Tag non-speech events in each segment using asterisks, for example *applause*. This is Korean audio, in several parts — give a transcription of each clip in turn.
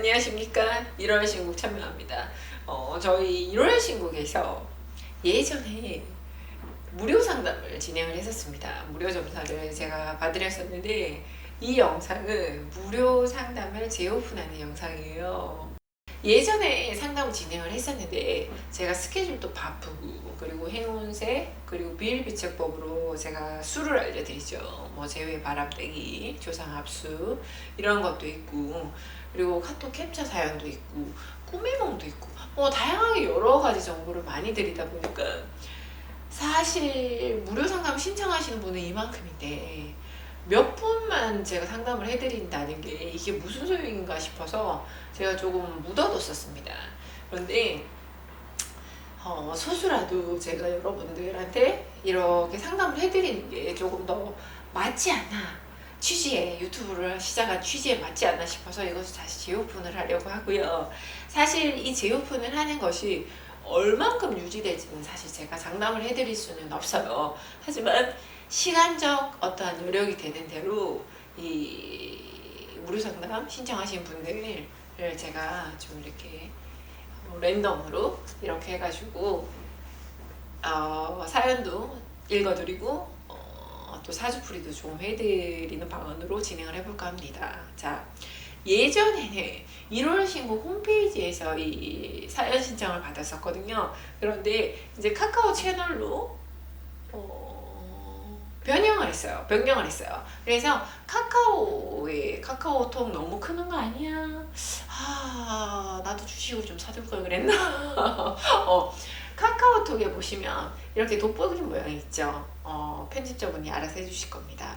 안녕하십니까? 1월 신곡 참여합니다. 어, 저희 1월 신곡에서 예전에 무료 상담을 진행을 했었습니다. 무료 점사를 제가 봐드렸었는데 이 영상은 무료 상담을 재오픈하는 영상이에요 예전에 상담을 진행을 했었는데 제가 스케줄도 바쁘고 그리고 행운세 그리고 비일비책법으로 제가 수를 알려드리죠. 뭐 제외 바람떼기 조상 압수 이런 것도 있고 그리고 카톡 캡처 사연도 있고 꿈의梦도 있고 뭐 다양하게 여러 가지 정보를 많이 드리다 보니까 사실 무료 상담 신청하시는 분은 이만큼인데 몇 분만 제가 상담을 해드린다는 게 이게 무슨 소용인가 싶어서 제가 조금 묻어뒀었습니다. 그런데 어, 소수라도 제가 여러분들한테 이렇게 상담을 해드리는 게 조금 더 맞지 않나 취지에 유튜브를 시작한 취지에 맞지 않나 싶어서 이것을 다시 재오픈을 하려고 하고요. 사실 이 재오픈을 하는 것이 얼만큼 유지될지는 사실 제가 장담을 해드릴 수는 없어요. 하지만 시간적 어떠한 여력이 되는 대로 이 무료 상담 신청하신 분들을 제가 좀 이렇게 랜덤으로 이렇게 해가지고 어, 사연도 읽어드리고 어, 또 사주풀이도 좀 해드리는 방안으로 진행을 해볼까 합니다. 자 예전에는 1월 신곡 홈페이지에서 이 사연 신청을 받았었거든요. 그런데 이제 카카오 채널로 어, 변형을 했어요. 변경을 했어요. 그래서 카카오에 카카오톡 너무 크는 거 아니야? 아 나도 주식을 좀 사둘 걸 그랬나? *laughs* 어, 카카오톡에 보시면 이렇게 돋보기 모양이 있죠. 어, 편집자분이 알아서 해주실 겁니다.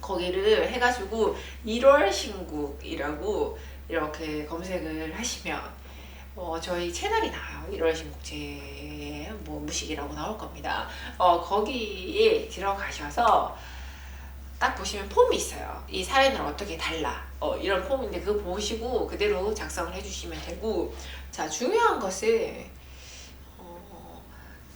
거기를 해가지고 1월 신곡이라고 이렇게 검색을 하시면 어, 저희 채널이 나와요. 1월 신곡제 뭐 무식이라고 나올 겁니다. 어, 거기에 들어가셔서 딱 보시면 폼이 있어요. 이 사연을 어떻게 달라. 어, 이런 폼인데 그거 보시고 그대로 작성을 해주시면 되고 자 중요한 것은 어,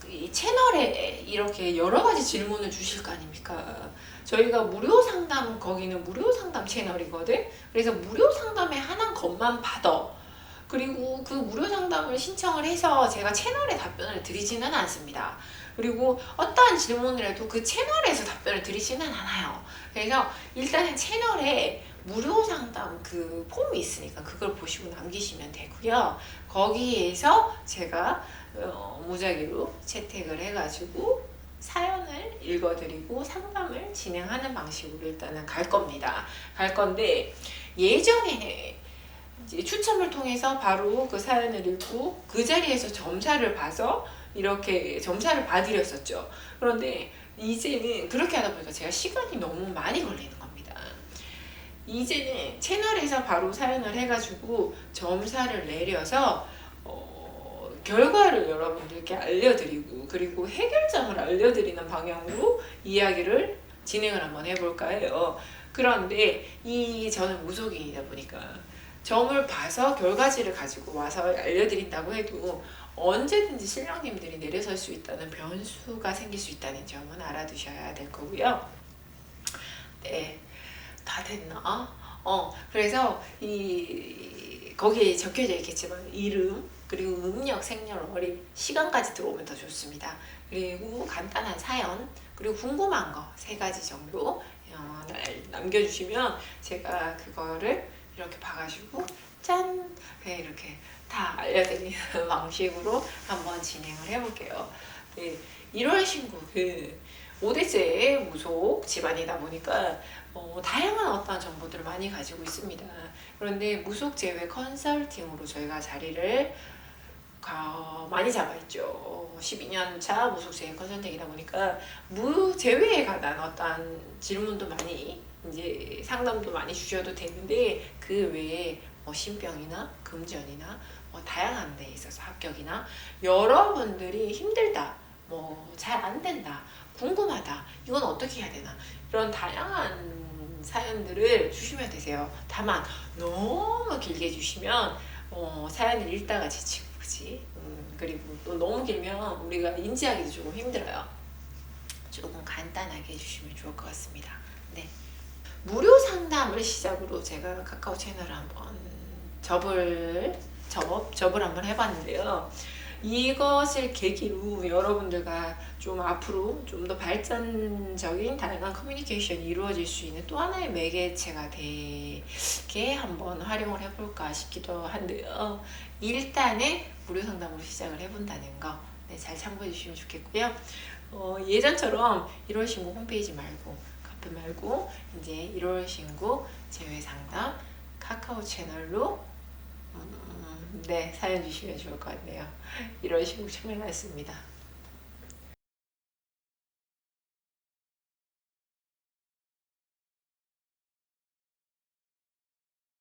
이 채널에 이렇게 여러 가지 질문을 주실 거 아닙니까? 저희가 무료 상담 거기는 무료 상담 채널이거든. 그래서 무료 상담에 하나 것만 받아. 그리고 그 무료 상담을 신청을 해서 제가 채널에 답변을 드리지는 않습니다. 그리고 어떠한 질문을 해도 그 채널에서 답변을 드리지는 않아요. 그래서 일단은 채널에 무료 상담 그 폼이 있으니까 그걸 보시고 남기시면 되고요. 거기에서 제가 어, 무작위로 채택을 해가지고 사연을 읽어드리고 상담을 진행하는 방식으로 일단은 갈 겁니다. 갈 건데 예전에 추첨을 통해서 바로 그 사연을 읽고 그 자리에서 점사를 봐서 이렇게 점사를 봐드렸었죠. 그런데 이제는 그렇게 하다 보니까 제가 시간이 너무 많이 걸리는 겁니다. 이제는 채널에서 바로 사연을 해가지고 점사를 내려서 어, 결과를 여러분들께 알려드리고 그리고 해결점을 알려드리는 방향으로 이야기를 진행을 한번 해볼까 해요. 그런데 이 저는 무속인이다 보니까 점을 봐서 결과지를 가지고 와서 알려드린다고 해도 언제든지 신령님들이 내려설 수 있다는 변수가 생길 수 있다는 점은 알아두셔야 될 거고요. 네, 다 됐나? 어, 그래서 이 거기에 적혀져 있겠지만 이름 그리고 음력, 생년 월일, 시간까지 들어오면 더 좋습니다. 그리고 간단한 사연 그리고 궁금한 거 세 가지 정도 어, 남겨주시면 제가 그거를 이렇게 봐가지고 짠 네, 이렇게 다 알려드리는 *laughs* 방식으로 한번 진행을 해볼게요. 네, 1월 신곡은 5대째 무속 집안이다 보니까 어, 다양한 어떤 정보들을 많이 가지고 있습니다. 그런데 무속 제외 컨설팅으로 저희가 자리를 가, 많이 잡아있죠. 12년 차 무속 제외 컨설팅이다 보니까 무 제외에 관한 어떤 질문도 많이 이제 상담도 많이 주셔도 되는데 그 외에 뭐 신병이나 금전이나 뭐 다양한 데 있어서 합격이나 여러분들이 힘들다 뭐 잘 안 된다 궁금하다 이건 어떻게 해야 되나 이런 다양한 사연들을 주시면 되세요 다만 너무 길게 주시면 어, 사연을 읽다가 지치고 그지 음, 그리고 또 너무 길면 우리가 인지하기도 조금 힘들어요 조금 간단하게 해주시면 좋을 것 같습니다 네. 무료 상담을 시작으로 제가 카카오 채널을 한번 접을 접 접을 한번 해봤는데요. 이것을 계기로 여러분들과 좀 앞으로 좀 더 발전적인 다양한 커뮤니케이션이 이루어질 수 있는 또 하나의 매개체가 되게 한번 활용을 해볼까 싶기도 한데요. 일단은 무료 상담으로 시작을 해본다는 거, 네, 잘 참고해 주시면 좋겠고요. 어, 예전처럼 1월 신고 홈페이지 말고 카페 말고 이제 1월 신고 제외 상담 카카오 채널로 음, 네 사연 주시면 좋을 것 같네요. 1월 신고 참여했습니다.